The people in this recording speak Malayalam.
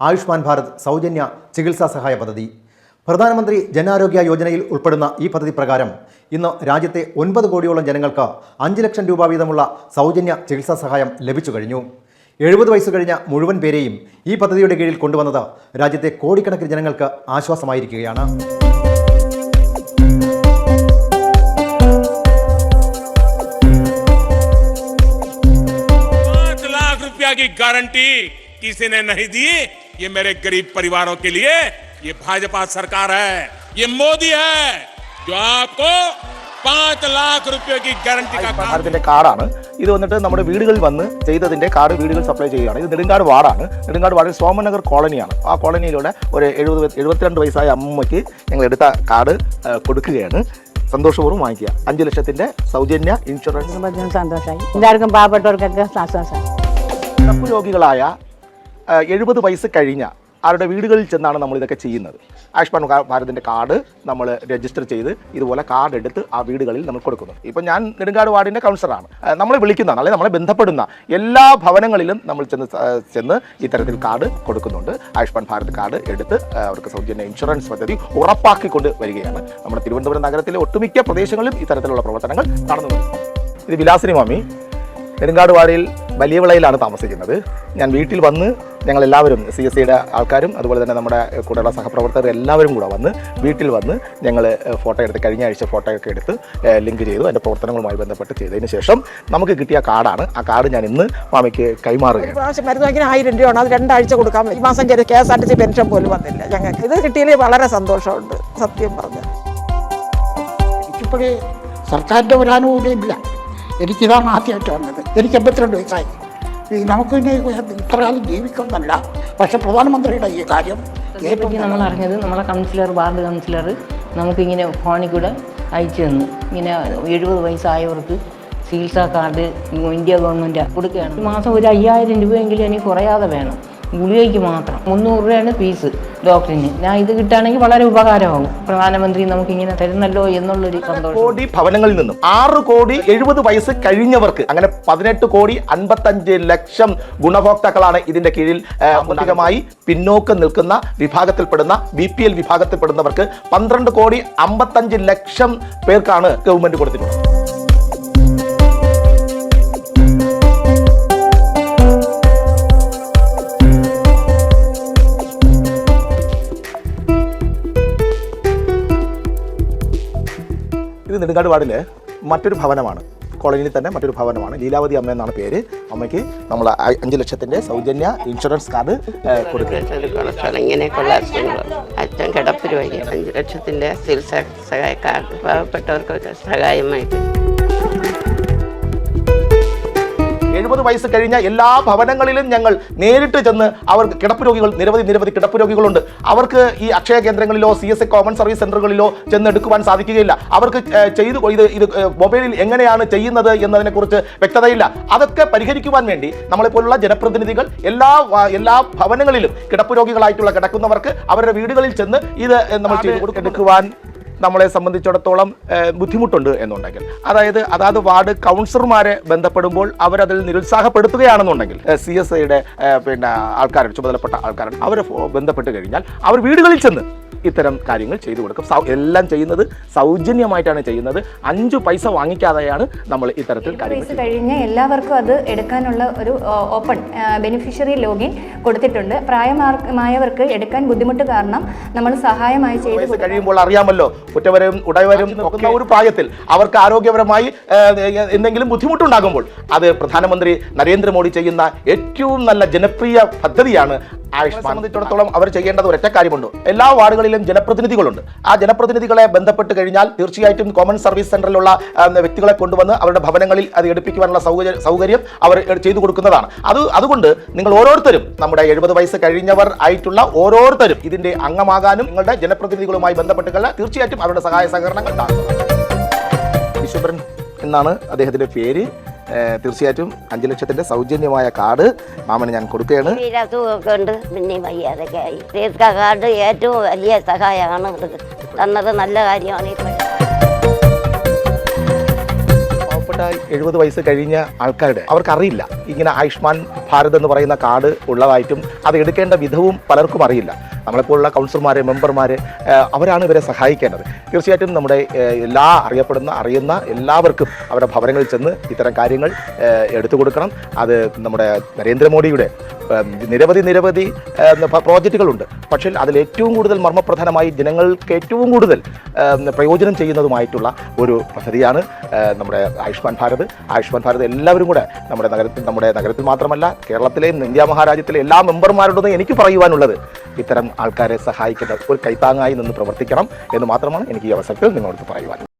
ആയുഷ്മാൻ ഭാരത് സൗജന്യ ചികിത്സാ സഹായ പദ്ധതി പ്രധാനമന്ത്രി ജൻ ആരോഗ്യ യോജനയിൽ ഉൾപ്പെടുന്ന ഈ പദ്ധതി പ്രകാരം ഇന്ന് രാജ്യത്തെ ഒൻപത് കോടിയോളം ജനങ്ങൾക്ക് അഞ്ച് ലക്ഷം രൂപ വീതമുള്ള സൗജന്യ ചികിത്സാ സഹായം ലഭിച്ചു കഴിഞ്ഞു എഴുപത് വയസ്സ് കഴിഞ്ഞ മുഴുവൻ പേരെയും ഈ പദ്ധതിയുടെ കീഴിൽ കൊണ്ടുവന്നത് രാജ്യത്തെ കോടിക്കണക്കിന് ജനങ്ങൾക്ക് ആശ്വാസമായിരിക്കുകയാണ് पांच लाख रुपया की गारंटी किसी ने नहीं दी ये मेरे गरीब परिवारों के लिए ये भाजपा सरकार है ये मोदी है जो आपको पांच लाख रुपए की गारंटी का काम ഭാരതിന്റെ കാർഡാണ് ഇത് വന്നിട്ട് നമ്മുടെ വീടുകളിൽ വന്ന് ചെയ്തതിന്റെ കാർഡ് വീടുകൾ സപ്ലൈ ചെയ്യുകയാണ് ഇത് നെടുങ്കാട് വാർഡാണ് നെടുങ്കാട് വാർഡിൽ സോമനഗർ കോളനിയാണ് ആ കോളനിയിലൂടെ ഒരു എഴുപത് എഴുപത്തിരണ്ട് വയസ്സായ അമ്മയ്ക്ക് ഞങ്ങൾ എടുത്ത കാർഡ് ആ, കൊടുക്കുകയാണ് സന്തോഷപൂർവ്വം വാങ്ങിക്കുക അഞ്ച് ലക്ഷത്തിന്റെ സൗജന്യ ഇൻഷുറൻസ് ഭജന സന്തോഷമായി എല്ലാവർക്കും പാവപ്പെട്ടവർക്കൊക്കെ ആശ്വാസമായി കിടപ്പ് രോഗികളായ എഴുപത് വയസ്സ് കഴിഞ്ഞ ആരുടെ വീടുകളിൽ ചെന്നാണ് നമ്മൾ ഇതൊക്കെ ചെയ്യുന്നത്. ആയുഷ്മാൻ ഭാരതിന്റെ കാർഡ് നമ്മൾ രജിസ്റ്റർ ചെയ്ത് ഇതുപോലെ കാർഡ് എടുത്ത് ആ വീടുകളിൽ നമ്മൾ കൊടുക്കുന്നു. ഇപ്പം ഞാൻ നെടുങ്കാട് വാർഡിന്റെ കൗൺസിലറാണ്. നമ്മളെ വിളിക്കുന്നതാണ് അല്ലെങ്കിൽ നമ്മളെ ബന്ധപ്പെടുന്ന എല്ലാ ഭവനങ്ങളിലും നമ്മൾ ചെന്ന് ചെന്ന് ഇത്തരത്തിൽ കാർഡ് കൊടുക്കുന്നുണ്ട്. ആയുഷ്മാൻ ഭാരത് കാർഡ് എടുത്ത് അവർക്ക് സൗജന്യ ഇൻഷുറൻസ് പദ്ധതി ഉറപ്പാക്കിക്കൊണ്ട് വരികയാണ്. നമ്മുടെ തിരുവനന്തപുരം നഗരത്തിലെ ഒട്ടുമിക്ക പ്രദേശങ്ങളിലും ഇത്തരത്തിലുള്ള പ്രവർത്തനങ്ങൾ നടന്നു ഇത് വിലാസിനി മാമി നെടുങ്കാട് വാടിയിൽ വലിയ വിളയിലാണ് താമസിക്കുന്നത്. ഞാൻ വീട്ടിൽ വന്ന് ഞങ്ങളെല്ലാവരും സി എസ് സിയുടെ ആൾക്കാരും അതുപോലെ തന്നെ നമ്മുടെ കൂടെയുള്ള സഹപ്രവർത്തകർ എല്ലാവരും കൂടെ വന്ന് വീട്ടിൽ വന്ന് ഞങ്ങൾ ഫോട്ടോ എടുത്ത് കഴിഞ്ഞ ആഴ്ച ഫോട്ടോ ഒക്കെ എടുത്ത് ലിങ്ക് ചെയ്തു അതിന്റെ പ്രവർത്തനങ്ങളുമായി ബന്ധപ്പെട്ട് ചെയ്തതിന് ശേഷം നമുക്ക് കിട്ടിയ കാർഡാണ്. ആ കാർഡ് ഞാൻ ഇന്ന് മാമിക്ക് കൈമാറുകയാണ്. പ്രാവശ്യം മരുന്ന് ആയിരം രൂപയാണ്. അത് രണ്ടാഴ്ച കൊടുക്കാൻ ഈ മാസം K S R T C pension പോലും വന്നില്ല. ഞങ്ങൾക്ക് ഇത് കിട്ടിയതിൽ വളരെ സന്തോഷമുണ്ട്. സത്യം പറഞ്ഞു എനിക്കിപ്പോഴേ സർക്കാരിന്റെ ഒരു ആനുകൂല്യമില്ല എനിക്കിതാണ് ആദ്യമായിട്ട് വന്നത്. എനിക്ക് എൺപത്തിരണ്ട് വയസ്സായി. നമുക്ക് പിന്നെ ഇത്ര കാലം ജീവിക്കുമെന്നല്ല പക്ഷെ പ്രധാനമന്ത്രിയുടെ ഈ കാര്യം ഏറ്റവും നമ്മൾ അറിഞ്ഞത് നമ്മളെ കൗൺസിലർ വാർഡ് കൗൺസിലർ നമുക്കിങ്ങനെ ഫോണിൽ കൂടെ അയച്ചു തന്നു. ഇങ്ങനെ എഴുപത് വയസ്സായവർക്ക് ചികിത്സാ കാർഡ് ഇന്ത്യ ഗവൺമെന്റ് കൊടുക്കുകയാണ്. മാസം ഒരു അയ്യായിരം രൂപയെങ്കിലും എനിക്ക് കുറയാതെ വേണം. ഗുളികയ്ക്ക് മാത്രം. മുന്നൂറ് രൂപയാണ് ഫീസ് ഡോക്ടറിന് ഞാൻ ഇത് കിട്ടുകയാണെങ്കിൽ വളരെ ഉപകാരമാകും. പ്രധാനമന്ത്രി നമുക്ക് ഇങ്ങനെ തരുന്നല്ലോ എന്നുള്ളൊരു സന്തോഷം. കോടി ഭവനങ്ങളിൽ നിന്നും ആറ് കോടി എഴുപത് വയസ്സ് കഴിഞ്ഞവർക്ക് അങ്ങനെ പതിനെട്ട് കോടി അൻപത്തഞ്ച് ലക്ഷം ഗുണഭോക്താക്കളാണ് ഇതിന്റെ കീഴിൽ അധികമായി പിന്നോക്കം നിൽക്കുന്ന വിഭാഗത്തിൽപ്പെടുന്ന ബി പി എൽ വിഭാഗത്തിൽപ്പെടുന്നവർക്ക് പന്ത്രണ്ട് കോടി അമ്പത്തഞ്ച് ലക്ഷം പേർക്കാണ് ഗവൺമെന്റ് കൊടുത്തിട്ടുള്ളത്. നെടുങ്കാട് വാർഡിൽ മറ്റൊരു ഭവനമാണ്. കോളനിയിൽ തന്നെ മറ്റൊരു ഭവനമാണ്. ലീലാവതി അമ്മ എന്നാണ് പേര്. അമ്മയ്ക്ക് നമ്മൾ അഞ്ച് ലക്ഷത്തിന്റെ സൗജന്യ ഇൻഷുറൻസ് കാർഡ് കൊടുക്കുന്നത് അച്ഛൻ കിടപ്പ് രോഗി. അഞ്ച് ലക്ഷത്തിന്റെ സഹായ കാർഡ്. പാവപ്പെട്ടവർക്കൊക്കെ സഹായമായിട്ട്. വയസ്സ് കഴിഞ്ഞ എല്ലാ ഭവനങ്ങളിലും ഞങ്ങൾ നേരിട്ട് ചെന്ന് അവർക്ക് കിടപ്പ് രോഗികൾ നിരവധി നിരവധി കിടപ്പ് രോഗികളുണ്ട്. അവർക്ക് ഈ Akshaya കേന്ദ്രങ്ങളിലോ C S A common service സെന്ററുകളിലോ ചെന്ന് എടുക്കുവാൻ സാധിക്കുകയില്ല. അവർക്ക് ചെയ്തു ഇത് ഇത് മൊബൈലിൽ എങ്ങനെയാണ് ചെയ്യുന്നത് എന്നതിനെക്കുറിച്ച് വ്യക്തതയില്ല. അതൊക്കെ പരിഹരിക്കുവാൻ വേണ്ടി നമ്മളെപ്പോലുള്ള ജനപ്രതിനിധികൾ എല്ലാ എല്ലാ ഭവനങ്ങളിലും കിടപ്പ് രോഗികളായിട്ടുള്ള കിടക്കുന്നവർക്ക് അവരുടെ വീടുകളിൽ ചെന്ന് ഇത് നമ്മൾ ചെയ്തു കൊടുക്കും എടുക്കുവാൻ നമ്മളെ സംബന്ധിച്ചിടത്തോളം ബുദ്ധിമുട്ടുണ്ട് എന്നുണ്ടെങ്കിൽ. അതായത് അതാത് വാർഡ് കൗൺസിലർമാരെ ബന്ധപ്പെടുമ്പോൾ അവരതിൽ നിരുത്സാഹപ്പെടുത്തുകയാണെന്നുണ്ടെങ്കിൽ സി എസ് ഐയുടെ പിന്നെ ആൾക്കാരുടെ ചുമതലപ്പെട്ട ആൾക്കാരുടെ അവരെ ബന്ധപ്പെട്ട് കഴിഞ്ഞാൽ അവർ വീടുകളിൽ ചെന്ന് ഇത്തരം കാര്യങ്ങൾ ചെയ്തു കൊടുക്കും. എല്ലാം ചെയ്യുന്നത് സൗജന്യമായിട്ടാണ് ചെയ്യുന്നത്. അഞ്ചു പൈസ വാങ്ങിക്കാതെയാണ് നമ്മൾ ഇത്തരത്തിൽ കാര്യങ്ങൾ കഴിഞ്ഞ എല്ലാവർക്കും അത് എടുക്കാനുള്ള ഒരു ഓപ്പൺ ബെനിഫിഷ്യറി ലോഗിൻ കൊടുത്തിട്ടുണ്ട്. പ്രായമായവർക്ക് എടുക്കാൻ ബുദ്ധിമുട്ട് കാരണം നമ്മൾ സഹായമായി ചെയ്തു കഴിയുമ്പോൾ അറിയാമല്ലോ കുറ്റവരും ഉടയവരും നോക്കുന്ന ഒരു പ്രായത്തിൽ അവർക്ക് ആരോഗ്യപരമായി എന്തെങ്കിലും ബുദ്ധിമുട്ടുണ്ടാകുമ്പോൾ അത് പ്രധാനമന്ത്രി നരേന്ദ്രമോദി ചെയ്യുന്ന ഏറ്റവും നല്ല ജനപ്രിയ പദ്ധതിയാണ് ആയുഷ്മാൻ സംബന്ധിച്ചിടത്തോളം അവർ ചെയ്യേണ്ടത് ഒരൊറ്റ കാര്യമുണ്ട്. എല്ലാ വാർഡുകളിലും ജനപ്രതിനിധികളുണ്ട്. ആ ജനപ്രതിനിധികളെ ബന്ധപ്പെട്ട് കഴിഞ്ഞാൽ തീർച്ചയായിട്ടും കോമൺ സർവീസ് സെന്ററിലുള്ള വ്യക്തികളെ കൊണ്ടുവന്ന് അവരുടെ ഭവനങ്ങളിൽ അത് എടുപ്പിക്കുവാനുള്ള സൗകര്യ അവർ ചെയ്തു കൊടുക്കുന്നതാണ്. അത് അതുകൊണ്ട് നിങ്ങൾ ഓരോരുത്തരും നമ്മുടെ എഴുപത് വയസ്സ് കഴിഞ്ഞവർ ആയിട്ടുള്ള ഓരോരുത്തരും ഇതിന്റെ അംഗമാകാനും നിങ്ങളുടെ ജനപ്രതിനിധികളുമായി ബന്ധപ്പെട്ട് കഴിഞ്ഞാൽ തീർച്ചയായിട്ടും അവരുടെ സഹായ സഹകരണങ്ങൾ ഉണ്ടാകും വിശ്വഭരൻ എന്നാണ് അദ്ദേഹത്തിന്റെ പേര്. തീർച്ചയായിട്ടും അഞ്ച് ലക്ഷത്തിന്റെ സൗജന്യമായ കാർഡ് മാമന് ഞാൻ കൊടുക്കുകയാണ്. അസുഖമൊക്കെ ഉണ്ട് പിന്നെ വയ്യാതൊക്കെ ആയി. തീർക്ക കാർഡ് ഏറ്റവും വലിയ സഹായമാണ് തന്നത് നല്ല കാര്യമാണ് പാവപ്പെട്ട എഴുപത് വയസ്സ് കഴിഞ്ഞ ആൾക്കാരുടെ അവർക്കറിയില്ല ഇങ്ങനെ ആയുഷ്മാൻ ഭാരത് എന്ന് പറയുന്ന കാർഡ് ഉള്ളതായിട്ടും അത് എടുക്കേണ്ട വിധവും പലർക്കും അറിയില്ല. നമ്മളെപ്പോലുള്ള കൗൺസിലർമാർ മെമ്പർമാർ അവരാണ് ഇവരെ സഹായിക്കേണ്ടത്. തീർച്ചയായിട്ടും നമ്മുടെ എല്ലാ അറിയപ്പെടുന്ന അറിയുന്ന എല്ലാവർക്കും അവരുടെ ഭവനങ്ങളിൽ ചെന്ന് ഇത്തരം കാര്യങ്ങൾ എടുത്തു കൊടുക്കണം. അത് നമ്മുടെ നരേന്ദ്രമോദിയുടെ നിരവധി നിരവധി പ്രോജക്റ്റുകളുണ്ട്. പക്ഷേ അതിൽ ഏറ്റവും കൂടുതൽ മർമ്മപ്രധാനമായി ജനങ്ങൾക്ക് ഏറ്റവും കൂടുതൽ പ്രയോജനം ചെയ്യുന്നതുമായിട്ടുള്ള ഒരു പദ്ധതിയാണ് നമ്മുടെ ആയുഷ്മാൻ ഭാരത്. ആയുഷ്മാൻ ഭാരത് എല്ലാവരും കൂടെ നമ്മുടെ നഗരത്തിൽ നമ്മുടെ നഗരത്തിൽ മാത്രമല്ല കേരളത്തിലെയും ഇന്ത്യ മഹാരാജ്യത്തിലെ എല്ലാ മെമ്പർമാരോടും എനിക്ക് പറയുവാനുള്ളത് ഇത്തരം ആൾക്കാരെ സഹായിക്കേണ്ട ഒരു കൈത്താങ്ങായി നിന്ന് പ്രവർത്തിക്കണം എന്ന് മാത്രമാണ് എനിക്ക് ഈ അവസരത്തിൽ നിങ്ങളോട് പറയുവാൻ